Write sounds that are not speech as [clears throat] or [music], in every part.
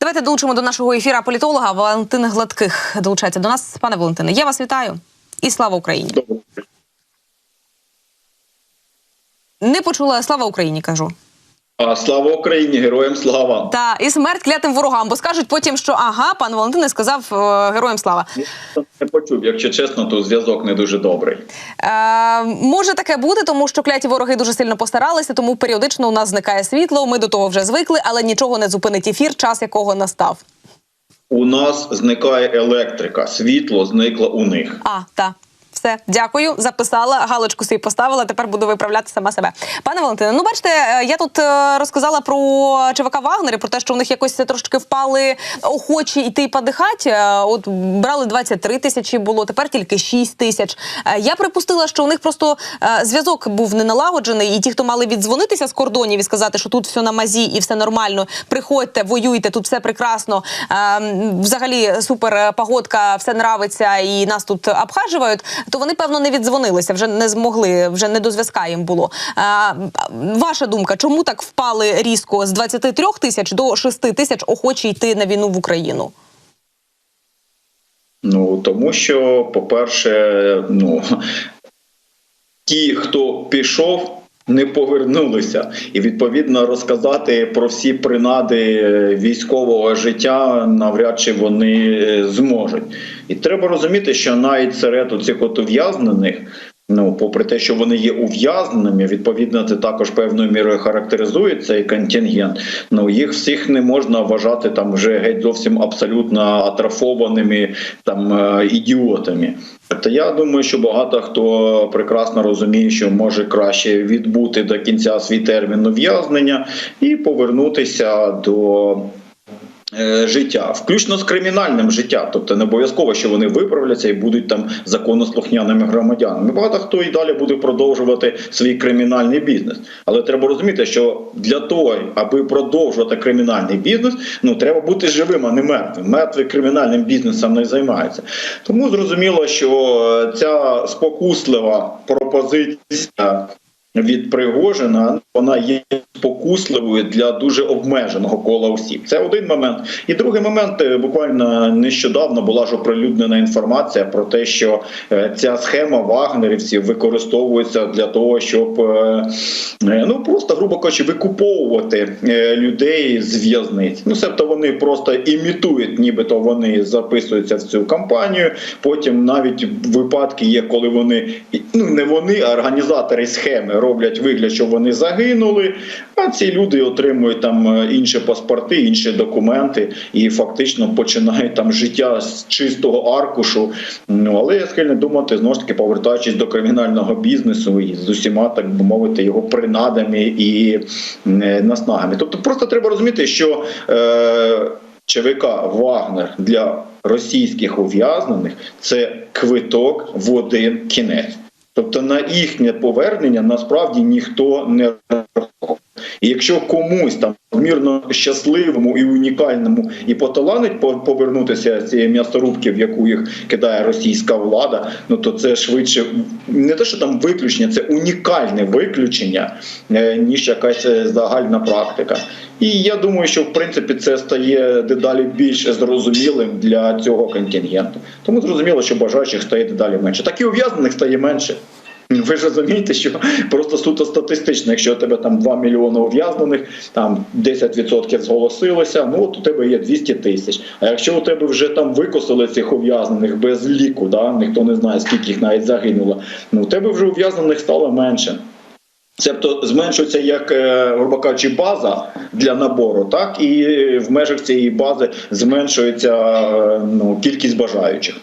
Давайте долучимо до нашого ефіра політолога Валентина Гладких. Долучається до нас, пане Валентине. Я вас вітаю і слава Україні. Добре. Не почула слава Україні, кажу. Слава Україні, героям слава! Та і смерть клятим ворогам, бо скажуть потім, що ага, пан Валентин сказав е, героям слава. Не почув, якщо чесно, то зв'язок не дуже добрий. Е, може таке бути, тому що кляті вороги дуже сильно постаралися, тому періодично у нас зникає світло. Ми до того вже звикли, але нічого не зупинить ефір, час якого настав. У нас зникає електрика, світло зникло у них. А, та. Все, дякую, записала, галочку собі поставила. Тепер буду виправляти сама себе. Пане Валентине, ну бачите, е, я тут е, розказала про ЧВК Вагнери, про те, що у них якось трошки впали охочі йти подихати. Е, От брали 23 тисячі, було тепер тільки 6 тисяч. Я припустила, що у них просто зв'язок був не налагоджений, і ті, хто мали віддзвонитися з кордонів і сказати, що тут все на мазі і все нормально. Приходьте, воюйте, тут все прекрасно. Е, Взагалі супер погодка, все нравиться, і нас тут обхажують. То вони певно не віддзвонилися, вже не змогли, вже не до зв'язка їм було. А, Ваша думка, чому так впали різко з 23 тисяч до 6 тисяч охочі йти на війну в Україну? Ну тому що, по-перше, ну ті, хто пішов. Не повернулися, і відповідно розказати про всі принади військового життя навряд чи вони е, зможуть. І треба розуміти, що навіть серед цих от ув'язнених, ну попри те, що вони є ув'язненими, відповідно, це також певною мірою характеризує цей контингент. Ну їх всіх не можна вважати там вже геть зовсім абсолютно атрофованими там е, ідіотами. Тобто я думаю, що багато хто прекрасно розуміє, що може краще відбути до кінця свій термін ув'язнення і повернутися до. Е, Життя, включно з кримінальним життям, тобто не обов'язково, що вони виправляться і будуть там законослухняними громадянами. Багато хто і далі буде продовжувати свій кримінальний бізнес. Але треба розуміти, що для того, аби продовжувати кримінальний бізнес, ну треба бути живим, а не мертвим. Мертвий кримінальним бізнесом не займається. Тому зрозуміло, що ця спокуслива пропозиція від Пригожина вона є спокусливою для дуже обмеженого кола осіб. Це один момент. І другий момент е, буквально нещодавно була ж оприлюднена інформація про те, що е, ця схема вагнерівців використовується для того, щоб е, ну просто грубо кажучи, викуповувати людей з в'язниць. Ну себто вони просто імітують, нібито вони записуються в цю кампанію. Потім навіть випадки є, коли вони ну не вони, а організатори схеми роблять вигляд, що вони загинули. А ці люди отримують там е, інші паспорти, інші документи і фактично починають там життя з чистого аркушу. Ну але я схильний думати, знову ж таки повертаючись до кримінального бізнесу і з усіма, так би мовити, його принадами і е, наснагами. Тобто, просто треба розуміти, що е, ЧВК Вагнер для російських ув'язнених це квиток в один кінець. Тобто на їхнє повернення насправді ніхто не рахував. І якщо комусь там мірно щасливому і унікальному і поталанить по- повернутися з цієї м'ясорубки, в яку їх кидає російська влада, ну то це швидше не те, що там виключення, це унікальне виключення, е, ніж якась е, загальна практика. І я думаю, що в принципі це стає дедалі більш зрозумілим для цього контингенту. Тому зрозуміло, що бажаючих стає дедалі менше. Так і ув'язнених стає менше. [laughs] Ви ж розумієте, що просто суто статистично, якщо у тебе там 2 мільйони ув'язнених, там 10% зголосилося, ну от у тебе є 200 тисяч. А якщо у тебе вже там викосили цих ув'язнених без ліку, да, ніхто не знає, скільки їх навіть загинуло, ну у тебе вже ув'язнених стало менше. Тобто зменшується як е, грубо кажучи, база для набору, так і в межах цієї бази зменшується е, ну, кількість бажаючих.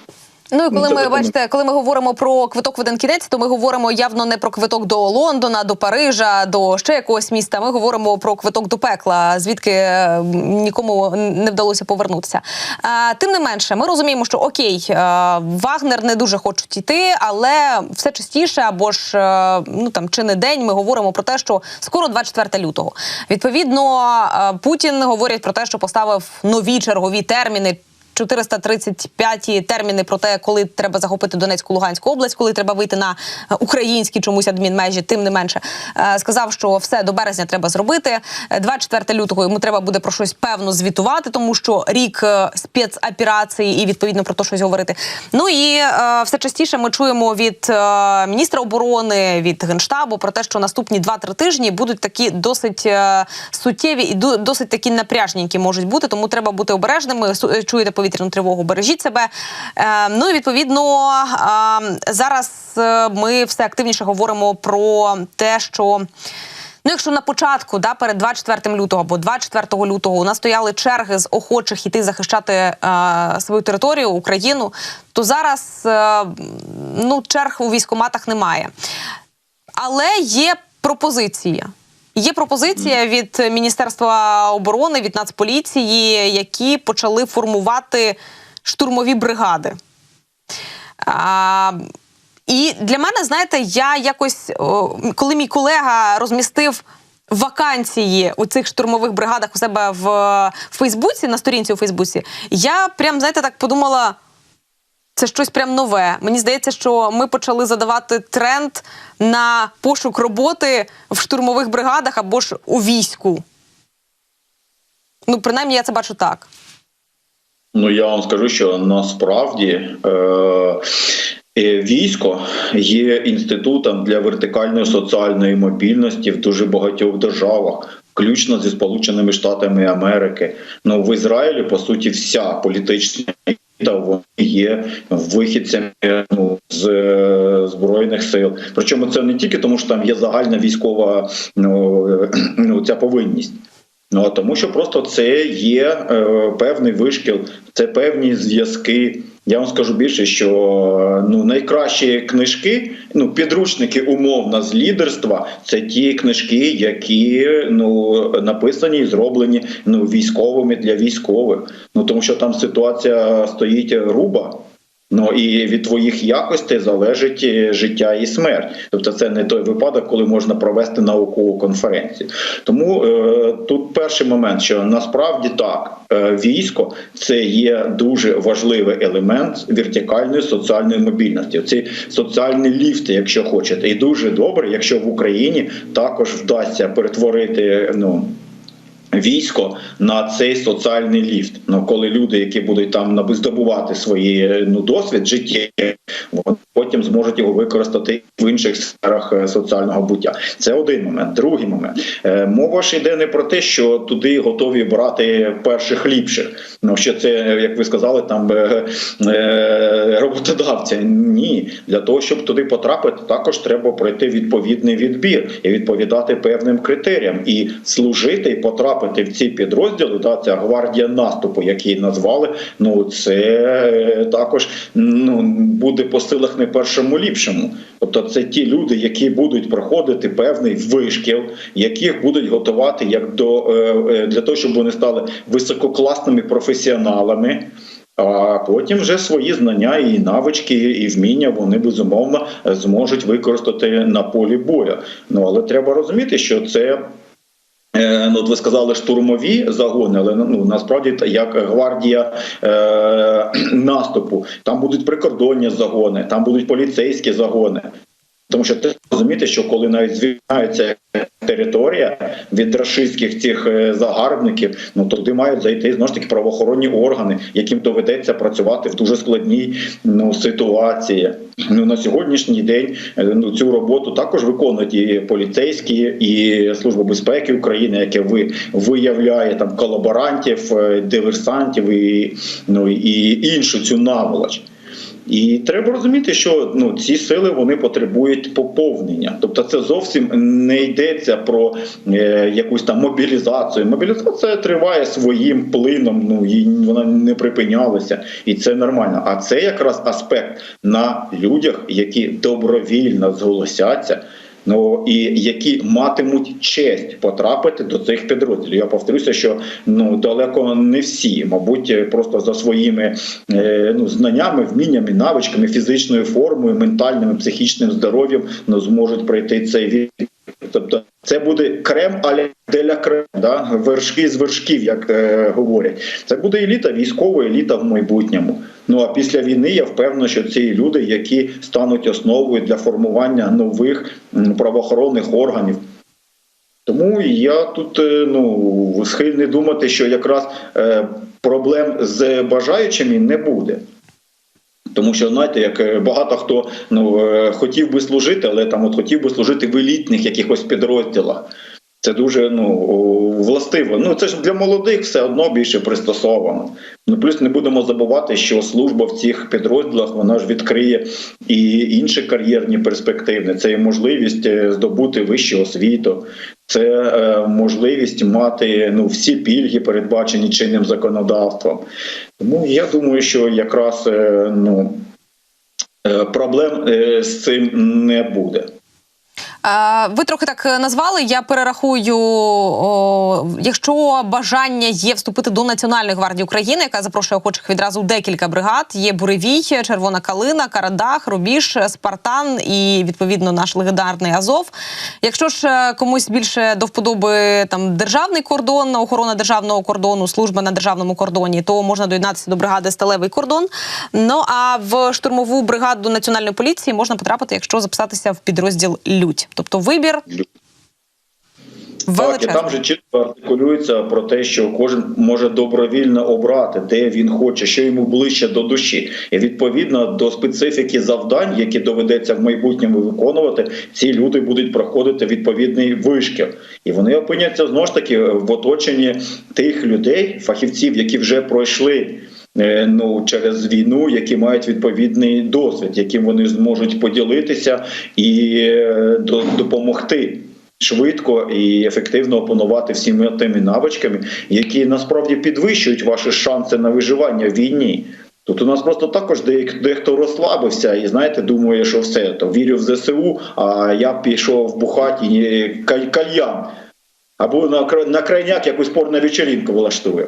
Ну і коли Ну, ми бачите, коли ми говоримо про квиток в один кінець, то ми говоримо явно не про квиток до Лондона, до Парижа, до ще якогось міста. Ми говоримо про квиток до пекла, звідки е, нікому не вдалося повернутися. Е, Тим не менше, ми розуміємо, що окей, е, Вагнер не дуже хочуть йти, але все частіше або ж е, ну там чи не день ми говоримо про те, що скоро 24 лютого. Відповідно, Путін говорить про те, що поставив нові чергові терміни. 435-ті терміни про те, коли треба захопити Донецьку Луганську область, коли треба вийти на е, українські чомусь адмінмежі, тим не менше е, сказав, що все до березня треба зробити. Е, 24 лютого йому треба буде про щось певно звітувати, тому що рік е, спецоперації і відповідно про то щось говорити. Ну і е, все частіше ми чуємо від е, міністра оборони, від генштабу про те, що наступні 2-3 тижні будуть такі досить е, суттєві і досить такі напряжненькі можуть бути. Тому треба бути обережними. Е, Чуєте повітряну тривогу, бережіть себе. Е, ну і відповідно е, зараз е, ми все активніше говоримо про те, що. Ну, якщо на початку, да, перед 24 лютого або 24 лютого у нас стояли черги з охочих іти захищати е, свою територію, Україну, то зараз е, ну, черг у військоматах немає. Але є пропозиція. Є пропозиція від Міністерства оборони, від Нацполіції, які почали формувати штурмові бригади. А, і для мене, знаєте, я якось, коли мій колега розмістив вакансії у цих штурмових бригадах у себе в, Фейсбуці, на сторінці у Фейсбуці, я прям, знаєте, так подумала. Це щось прям нове. Мені здається, що ми почали задавати тренд на пошук роботи в штурмових бригадах або ж у війську. Ну, принаймні, я це бачу так. Ну я вам скажу, що насправді е, е, військо є інститутом для вертикальної соціальної мобільності в дуже багатьох державах, включно зі Сполученими Штатами Америки. Ну в Ізраїлі по суті вся політична еліта вони є вихідцями ну, з е, збройних сил. Причому це не тільки тому, що там є загальна військова ну, е, [clears throat] ну ця повинність. Ну а тому, що просто це є е, певний вишкіл, це певні зв'язки. Я вам скажу більше, що е, ну найкращі книжки, ну підручники умовно з лідерства, це ті книжки, які ну написані і зроблені ну військовими для військових. Ну тому що там ситуація стоїть груба. Ну і від твоїх якостей залежить е, життя і смерть. Тобто, це не той випадок, коли можна провести наукову конференцію. Тому е, тут перший момент, що насправді так, е, військо це є дуже важливий елемент вертикальної соціальної мобільності. Ці соціальні ліфти, якщо хочете, і дуже добре, якщо в Україні також вдасться перетворити ну. Військо на цей соціальний ліфт. Ну коли люди, які будуть там здобувати свої ну досвід життєвий, вони потім зможуть його використати в інших сферах е, соціального буття. Це один момент. Другий момент Е, мова ж йде не про те, що туди готові брати перших ліпших. Ну що це, е, як ви сказали, там е, е, роботодавця. Ні, для того, щоб туди потрапити, також треба пройти відповідний відбір і відповідати певним критеріям і служити і потрапити в ці підрозділи. Да, ця гвардія наступу, які назвали. Ну це е, також ну буде по силах не першому ліпшому. Тобто, це ті люди, які будуть проходити певний вишкіл, яких будуть готувати як до е, е, для того, щоб вони стали висококласними професіоналами. А потім вже свої знання і навички, і вміння вони безумовно зможуть використати на полі бою. Ну але треба розуміти, що це. Е, Ну, от ви сказали штурмові загони, але ну насправді як гвардія е, [clears throat] наступу, там будуть прикордонні загони, там будуть поліцейські загони. Тому що треба розуміти, що коли навіть звільняється територія від рашистських цих е, загарбників, ну туди мають зайти знову ж таки правоохоронні органи, яким доведеться працювати в дуже складній ну ситуації. Ну на сьогоднішній день е, ну цю роботу також виконують і поліцейські, і служба безпеки України, яке ви виявляє там колаборантів, е, диверсантів і ну і іншу цю наволоч. І треба розуміти, що ну ці сили вони потребують поповнення. Тобто, це зовсім не йдеться про е, якусь там мобілізацію. Мобілізація триває своїм плином. Ну і вона не припинялася, і це нормально. А це якраз аспект на людях, які добровільно зголосяться. Ну і які матимуть честь потрапити до цих підрозділів. Я повторюся, що ну далеко не всі, мабуть, просто за своїми е, ну знаннями, вміннями, навичками, фізичною формою, ментальним, психічним здоров'ям ну зможуть пройти цей вік. Тобто Це буде крем аля деля крем, да? вершки з вершків, як е, говорять. Це буде еліта, військова еліта в майбутньому. Ну а після війни я впевнений, що ці люди, які стануть основою для формування нових правоохоронних органів. Тому я тут е, ну схильний думати, що якраз е, проблем з бажаючими не буде. Тому що знаєте, як е, багато хто ну хотів би служити, але там от хотів би служити в елітних якихось підрозділах. Це дуже ну властиво. Ну це ж для молодих все одно більше пристосовано. Ну плюс не будемо забувати, що служба в цих підрозділах вона ж відкриє і інші кар'єрні перспективи. Це і можливість е, здобути вищу освіту, це е, можливість мати ну всі пільги, передбачені чинним законодавством. Тому я думаю, що якраз е, ну е, проблем е, з цим не буде. Е, Ви трохи так назвали. Я перерахую, якщо бажання є вступити до Національної гвардії України, яка запрошує охочих відразу декілька бригад. Є Буревій, Червона Калина, Карадах, Рубіж, Спартан і відповідно наш легендарний Азов. Якщо ж е, комусь більше до вподоби там державний кордон, охорона державного кордону, служба на державному кордоні, то можна доєднатися до бригади Сталевий кордон. Ну а в штурмову бригаду національної поліції можна потрапити, якщо записатися в підрозділ Людь. Тобто вибір Так, і там же чітко артикулюється про те, що кожен може добровільно обрати, де він хоче, що йому ближче до душі, і відповідно до специфіки завдань, які доведеться в майбутньому виконувати, ці люди будуть проходити відповідний вишкіл, і вони опиняться знову ж таки в оточенні тих людей, фахівців, які вже пройшли. Е, Ну, через війну, які мають відповідний досвід, яким вони зможуть поділитися і е, допомогти швидко і ефективно опанувати всіма тими навичками, які насправді підвищують ваші шанси на виживання в війні. Тут у нас просто також дехто розслабився і знаєте, думає, що все то вірю в ЗСУ, а я пішов в бухаті е, каль- кальян або на на крайняк якусь порну вечеринку влаштую.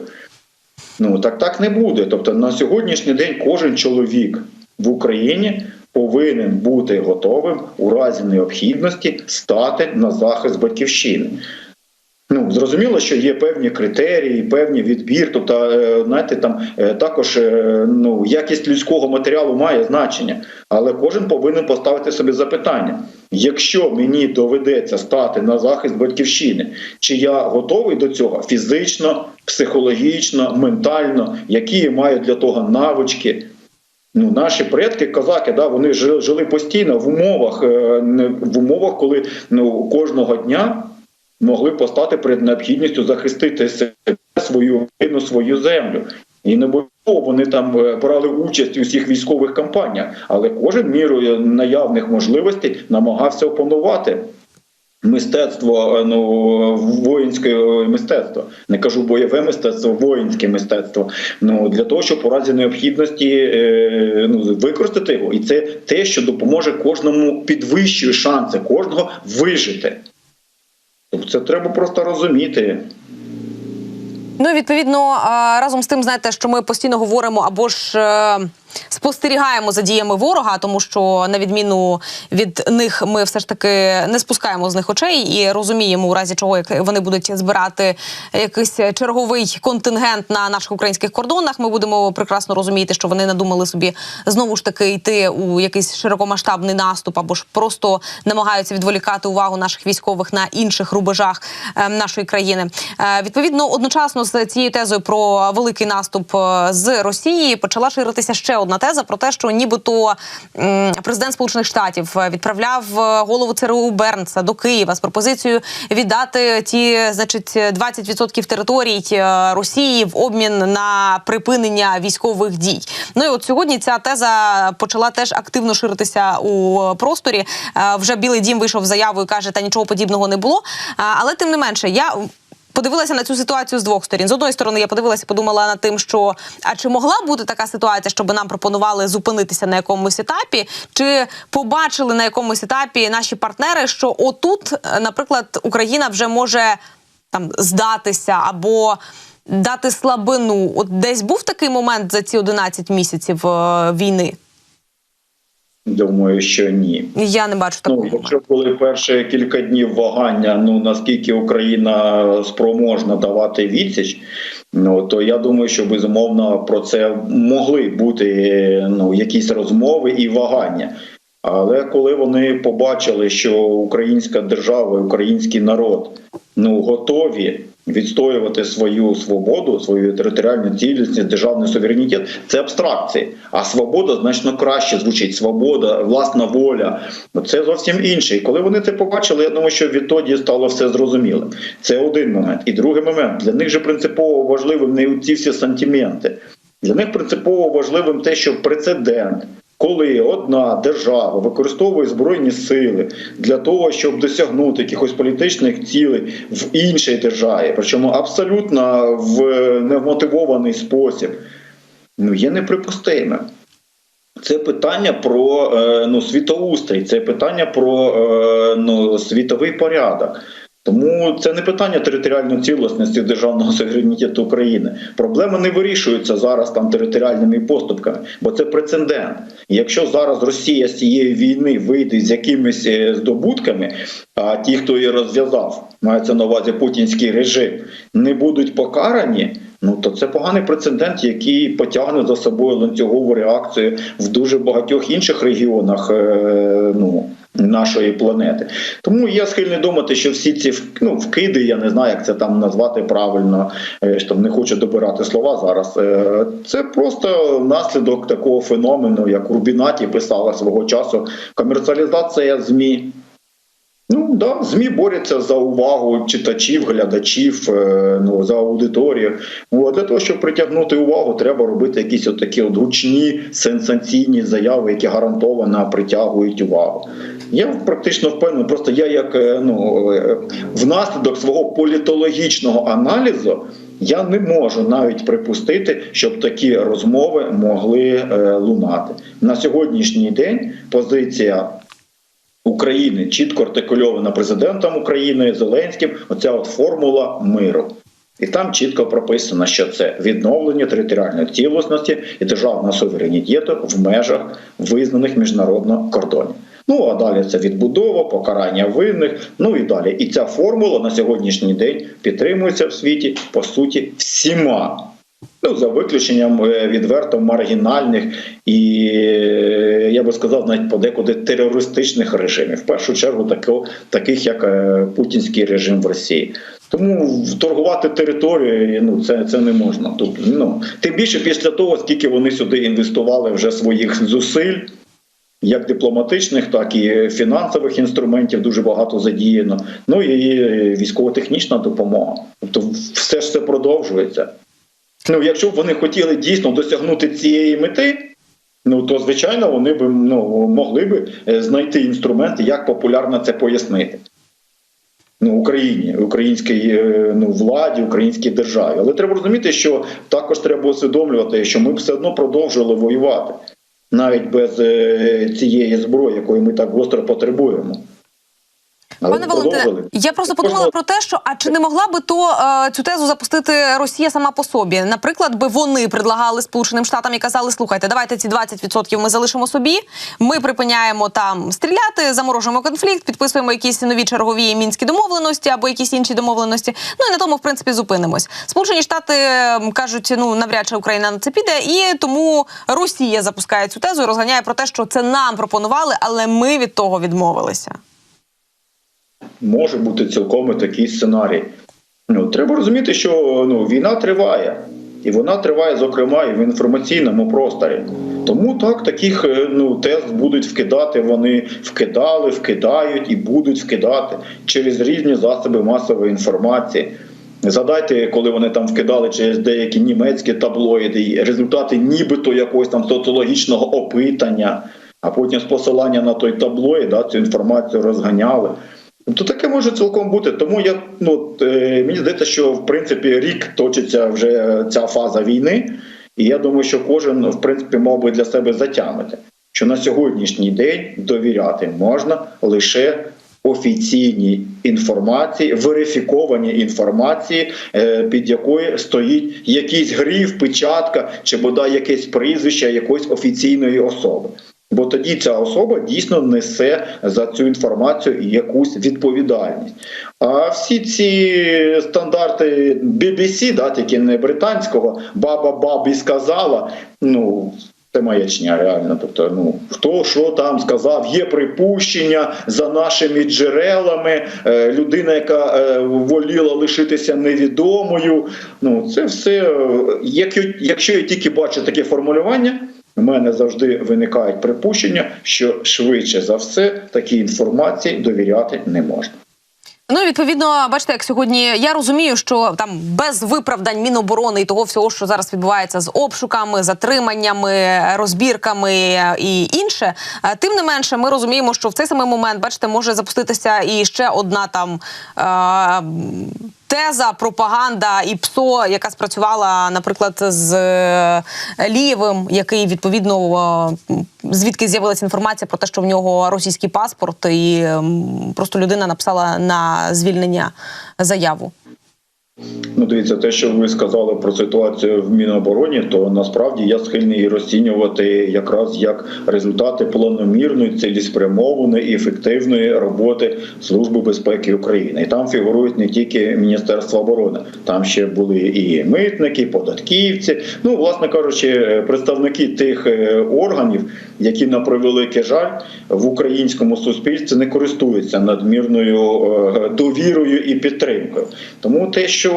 Ну так так не буде. Тобто на сьогоднішній день кожен чоловік в Україні повинен бути готовим у разі необхідності стати на захист батьківщини. Ну зрозуміло, що є певні критерії, певні відбір. Тобто, е, знаєте, там е, також е, ну якість людського матеріалу має значення, але кожен повинен поставити собі запитання: якщо мені доведеться стати на захист батьківщини, чи я готовий до цього фізично, психологічно, ментально, які я маю для того навички, Ну, наші предки, козаки, да, вони жили, постійно в умовах, е, в умовах, коли ну, кожного дня могли постати перед необхідністю захистити себе, свою свою землю. І не обов'язково вони там е, брали участь у всіх військових кампаніях, але кожен мірою наявних можливостей намагався опанувати мистецтво, е, ну воїнське е, мистецтво. Не кажу бойове мистецтво, воїнське мистецтво. Ну для того, щоб у разі необхідності ну, використати його, і це те, що допоможе кожному підвищує шанси кожного вижити. Тобто це треба просто розуміти. Ну, відповідно, разом з тим, знаєте, що ми постійно говоримо або ж. Спостерігаємо за діями ворога, тому що на відміну від них ми все ж таки не спускаємо з них очей і розуміємо, у разі чого як вони будуть збирати якийсь черговий контингент на наших українських кордонах. Ми будемо прекрасно розуміти, що вони надумали собі знову ж таки йти у якийсь широкомасштабний наступ, або ж просто намагаються відволікати увагу наших військових на інших рубежах е, нашої країни. Е, відповідно, одночасно з цією тезою про великий наступ е, з Росії почала ширитися ще одна теза про те, що нібито президент Сполучених Штатів е, відправляв е, голову ЦРУ Бернса до Києва з пропозицією віддати ті, значить, 20% територій е, Росії в обмін на припинення військових дій. Ну і от сьогодні ця теза почала теж активно ширитися у просторі. Вже Білий Дім вийшов заявою, каже, та нічого подібного не було. Але тим не менше, я подивилася на цю ситуацію з двох сторін. З одної сторони, я подивилася, подумала над тим, що а чи могла бути така ситуація, щоб нам пропонували зупинитися на якомусь етапі, чи побачили на якомусь етапі наші партнери, що отут, наприклад, Україна вже може там здатися або. Дати слабину, от десь був такий момент за ці 11 місяців е, війни. Думаю, що ні. Я не бачу такого. Ну, якщо були перші кілька днів вагання, ну наскільки Україна спроможна давати відсіч, ну то я думаю, що безумовно про це могли бути ну якісь розмови і вагання. Але коли вони побачили, що українська держава, український народ ну готові відстоювати свою свободу, свою територіальну цілісність, державний суверенітет, це абстракції. А свобода значно краще звучить. Свобода, власна воля це зовсім інше. І коли вони це побачили, я думаю, що відтоді стало все зрозумілим. Це один момент. І другий момент для них же принципово важливим не ці всі сантименти. Для них принципово важливим те, що прецедент. Коли одна держава використовує збройні сили для того, щоб досягнути якихось політичних цілей в іншій державі, причому абсолютно в невмотивований спосіб, ну є неприпустимим. Це питання про е, ну, світоустрій, це питання про е, ну, світовий порядок. Тому це не питання територіальної цілісності державного суверенітету України. Проблеми не вирішуються зараз там територіальними поступками, бо це прецедент. Якщо зараз Росія з цієї війни вийде з якимись е, здобутками, а ті, хто її розв'язав, мається на увазі путінський режим, не будуть покарані. Ну то це поганий прецедент, який потягне за собою ланцюгову реакцію в дуже багатьох інших регіонах е, ну, нашої планети. Тому я схильний думати, що всі ці ну, вкиди, я не знаю, як це там назвати правильно, е, що там не хочу добирати слова зараз. е, Це просто наслідок такого феномену, як Рубінаті писала свого часу. Комерціалізація ЗМІ. Ну да, змі борються за увагу читачів, глядачів, е, ну за аудиторію. Ну, для того, щоб притягнути увагу, треба робити якісь такі от гучні сенсаційні заяви, які гарантовано притягують увагу. Я практично впевнений, просто я як е, ну е, внаслідок свого політологічного аналізу. Я не можу навіть припустити, щоб такі розмови могли лунати на сьогоднішній день. Позиція України чітко артикульована президентом України Зеленським. Оця от формула миру. І там чітко прописано, що це відновлення територіальної цілісності і державного суверенітету в межах визнаних міжнародно кордонів. Ну а далі це відбудова, покарання винних. Ну і далі. І ця формула на сьогоднішній день підтримується в світі по суті всіма. Ну, за виключенням е, відверто маргінальних і е, я би сказав, навіть подекуди терористичних режимів. В першу чергу тако, таких як е, путінський режим в Росії. Тому торгувати територією ну це, це не можна. Тут ну тим більше після того, скільки вони сюди інвестували вже своїх зусиль. Як дипломатичних, так і фінансових інструментів дуже багато задіяно. Ну і військово-технічна допомога. Тобто, все ж це продовжується. Ну, якщо б вони хотіли дійсно досягнути цієї мети, ну то звичайно вони б ну, могли б е, знайти інструменти, як популярно це пояснити. Ну, Україні, українській е, ну, владі, українській державі. Але треба розуміти, що також треба усвідомлювати, що ми б все одно продовжували воювати навіть без е, цієї зброї, якої ми так гостро потребуємо. Але Пане Валентине, я просто подумала про те, що а чи не могла би то е, цю тезу запустити Росія сама по собі? Наприклад, би вони предлагали Сполученим Штатам і казали: слухайте, давайте ці 20% ми залишимо собі. Ми припиняємо там стріляти, заморожуємо конфлікт, підписуємо якісь нові чергові мінські домовленості або якісь інші домовленості. Ну і на тому, в принципі, зупинимось. Сполучені Штати кажуть, ну навряд чи Україна на це піде, і тому Росія запускає цю тезу і розганяє про те, що це нам пропонували, але ми від того відмовилися. Може бути цілком такий сценарій. Ну, треба розуміти, що ну, війна триває, і вона триває, зокрема, і в інформаційному просторі. Тому так, таких е, ну, тез будуть вкидати, вони вкидали, вкидають і будуть вкидати через різні засоби масової інформації. Згадайте, коли вони там вкидали через деякі німецькі таблоїди, результати нібито якогось там соціологічного опитання, а потім з посилання на той таблоїд да, цю інформацію розганяли. Тобто таке може цілком бути. Тому я ну е, мені здається, що в принципі рік точиться вже ця фаза війни, і я думаю, що кожен в принципі мав би для себе затягнути, що на сьогоднішній день довіряти можна лише офіційній інформації, верифікованій інформації, е, під якою стоїть якийсь гриф, печатка чи бодай якесь прізвище якоїсь офіційної особи. Бо тоді ця особа дійсно несе за цю інформацію якусь відповідальність. А всі ці стандарти BBC, да, тільки не британського, баба бабі сказала, ну. Це маячня реально. Тобто, ну хто що там сказав, є припущення за нашими джерелами. Е, людина, яка е, воліла лишитися невідомою. Ну це все. е, Якщо, якщо я тільки бачу таке формулювання, у мене завжди виникають припущення, що швидше за все такій інформації довіряти не можна. Ну, відповідно, бачите, як сьогодні я розумію, що там без виправдань Міноборони і того всього, що зараз відбувається з обшуками, затриманнями, розбірками і інше. е, Тим не менше, ми розуміємо, що в цей самий момент, бачите, може запуститися і ще одна там. Е- Теза, пропаганда і ПСО, яка спрацювала, наприклад, з е, Лієвим, який відповідно звідки з'явилася інформація про те, що в нього російський паспорт, і просто людина написала на звільнення заяву. Ну, дивіться, те, що ви сказали про ситуацію в Мінобороні, то насправді я схильний розцінювати якраз як результати планомірної, цілеспрямованої і ефективної роботи Служби безпеки України. І там фігурують не тільки Міністерство оборони, там ще були і митники, податківці. Ну, власне кажучи, представники тих е, органів, які на превеликий жаль в українському суспільстві не користуються надмірною е, довірою і підтримкою. Тому те, що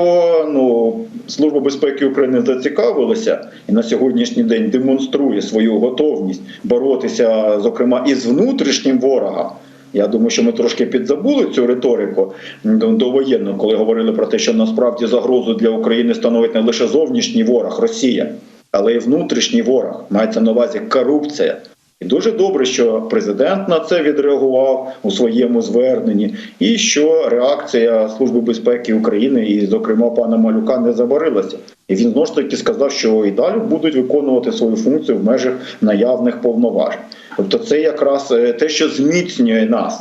ну служба безпеки України зацікавилася і на сьогоднішній день демонструє свою готовність боротися, зокрема, із внутрішнім ворогом. Я думаю, що ми трошки підзабули цю риторику довоєнну, коли говорили про те, що насправді загрозу для України становить не лише зовнішній ворог Росія, але й внутрішній ворог. Мається на увазі корупція. І дуже добре, що президент на це відреагував у своєму зверненні, і що реакція Служби безпеки України і, зокрема, пана Малюка не забарилася. І він знову ж таки сказав, що і далі будуть виконувати свою функцію в межах наявних повноважень. Тобто, це якраз е, те, що зміцнює нас.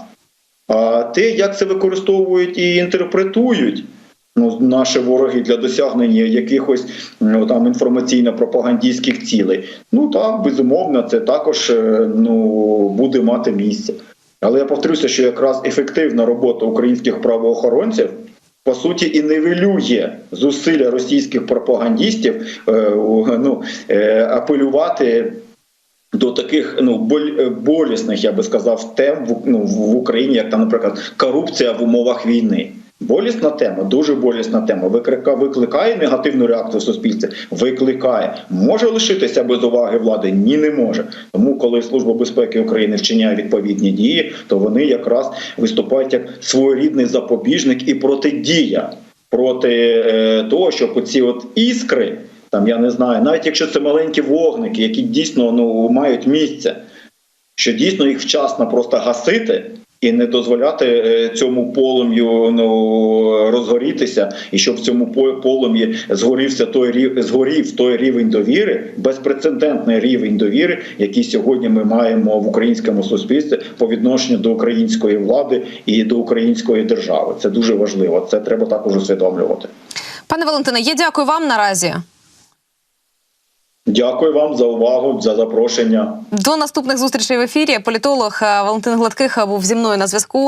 А те, як це використовують і інтерпретують. Ну, наші вороги для досягнення якихось ну, там інформаційно-пропагандистських цілей. Ну так, безумовно, це також е, ну, буде мати місце. Але я повторюся, що якраз ефективна робота українських правоохоронців по суті і нивелює зусилля російських пропагандистів е, ну, е, апелювати до таких ну боль, болісних, я би сказав, тем в, ну, в Україні, як там, наприклад, корупція в умовах війни. Болісна тема, дуже болісна тема. Виклика, викликає негативну реакцію в суспільстві. Викликає, може лишитися без уваги влади? Ні, не може. Тому, коли Служба безпеки України вчиняє відповідні дії, то вони якраз виступають як своєрідний запобіжник і протидія проти е, того, щоб оці от іскри. Там я не знаю, навіть якщо це маленькі вогники, які дійсно ну мають місце, що дійсно їх вчасно просто гасити і не дозволяти е, цьому полум'ю ну розгорітися, і щоб в цьому по- полум'ї згорівся той рів, згорів той рівень довіри, безпрецедентний рівень довіри, який сьогодні ми маємо в українському суспільстві по відношенню до української влади і до української держави. Це дуже важливо. Це треба також усвідомлювати. Пане Валентине, я дякую вам наразі. Дякую вам за увагу, за запрошення. До наступних зустрічей в ефірі. Політолог е, Валентин Гладких був зі мною на зв'язку.